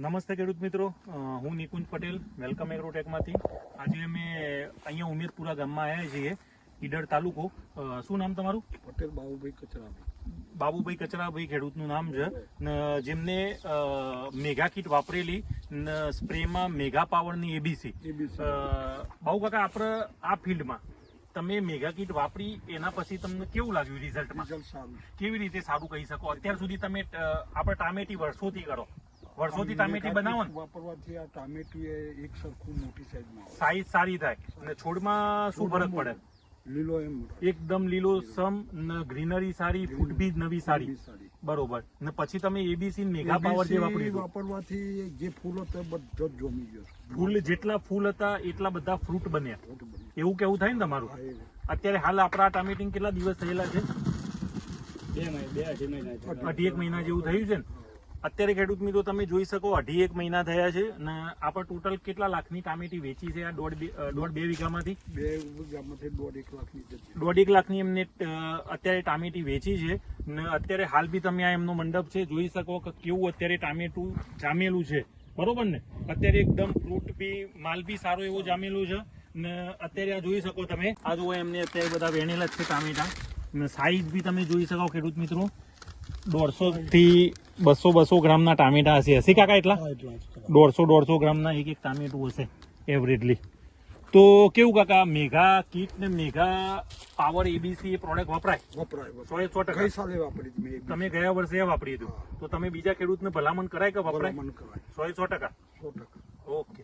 નમસ્તે ખેડૂત મિત્રો. હું નિકુંજ પટેલ વેલકમ એગ્રોટેકમાંથી. આજે અમે અહીંયા ઉમેદપુરા ગામમાં આવ્યા છીએ ઈડર તાલુકો. શું નામ તમારું? પટેલ બાબુભાઈ કચરાભાઈ. બાબુભાઈ કચરાભાઈ ખેડૂતનું નામ છે. જેમને મેગા કીટ વાપરેલી સ્પ્રેમાં મેગા પાવરની એબીસી બાબુ કાકા આપણે આ ફિલ્ડમાં તમે મેગા કીટ વાપરી એના પછી તમને કેવું લાગ્યું રિઝલ્ટમાં કેવી રીતે સારું કહી શકો? અત્યાર સુધી તમે આપણે ટામેટી વર્ષોથી કરો. વર્ષોથી ટામેટી બનાવો ને વાપરવાથી આ ટામેટું એ એક સરખું મોટી સાઈઝમાં સાઈઝ સારી થાય. અને છોડમાં શું ફરક પડે? લીલો એમ એકદમ લીલો સમ ગ્રીનરી સારી ફૂટ બી નવી સારી. બરોબર. ને પછી તમે એબીસી મેગા પાવર જે વાપરી વાપરવાથી જે ફૂલ હતા બધો જ જોમી ગયો ફૂલ જેટલા ફૂલ હતા એટલા બધા ફ્રૂટ બન્યા. એવું કેવું થાય ને તમારું? અત્યારે હાલ આપણા ટામેટિંગ કેટલા દિવસ થયેલા છે? બે મહિના બે અઢી મહિના અઢી એક મહિના જેવું થયું છે ને? અત્યારે ખેડૂત મિત્રો તમે જોઈ શકો અઢી એક મહિના થયા છે અને આપણે ટોટલ કેટલા લાખની ટામેટી વેચી છે આ દોઢ દોઢ બે વીઘામાંથી? બે ગામમાંથી દોઢ એક લાખની દોઢ એક લાખની એમને અત્યારે ટામેટી વેચી છે ને અત્યારે હાલ બી તમે આ એમનો મંડપ છે જોઈ શકો કે કેવું અત્યારે ટામેટું જામેલું છે. બરોબર ને? અત્યારે એકદમ ફ્રૂટ બી માલ બી સારો એવો જામેલું છે ને અત્યારે આ જોઈ શકો તમે. આ જુઓ એમને અત્યારે બધા વેણેલા જ છે ટામેટા. ને સાઈઝ બી તમે જોઈ શકો ખેડૂત મિત્રો. દોઢસો થી બસો બસો ગ્રામના ટામેટા હશે. હશે કાકા એટલા. દોઢસો દોઢસો ગ્રામના એક એક ટામેટું હશે એવરેજલી તો કેવું કાકા? મેઘા કીટ ને મેઘા પાવર એબીસી પ્રોડક્ટ વપરાય? વપરાય. સો એ સો ટકા. ગઈ સાલે વાપરી હતી. તમે ગયા વર્ષે એ વાપરી હતું તો તમે બીજા ખેડૂતને ભલામણ કરાય કે વપરાય? સો એ સો ટકા. સો ટકા. ઓકે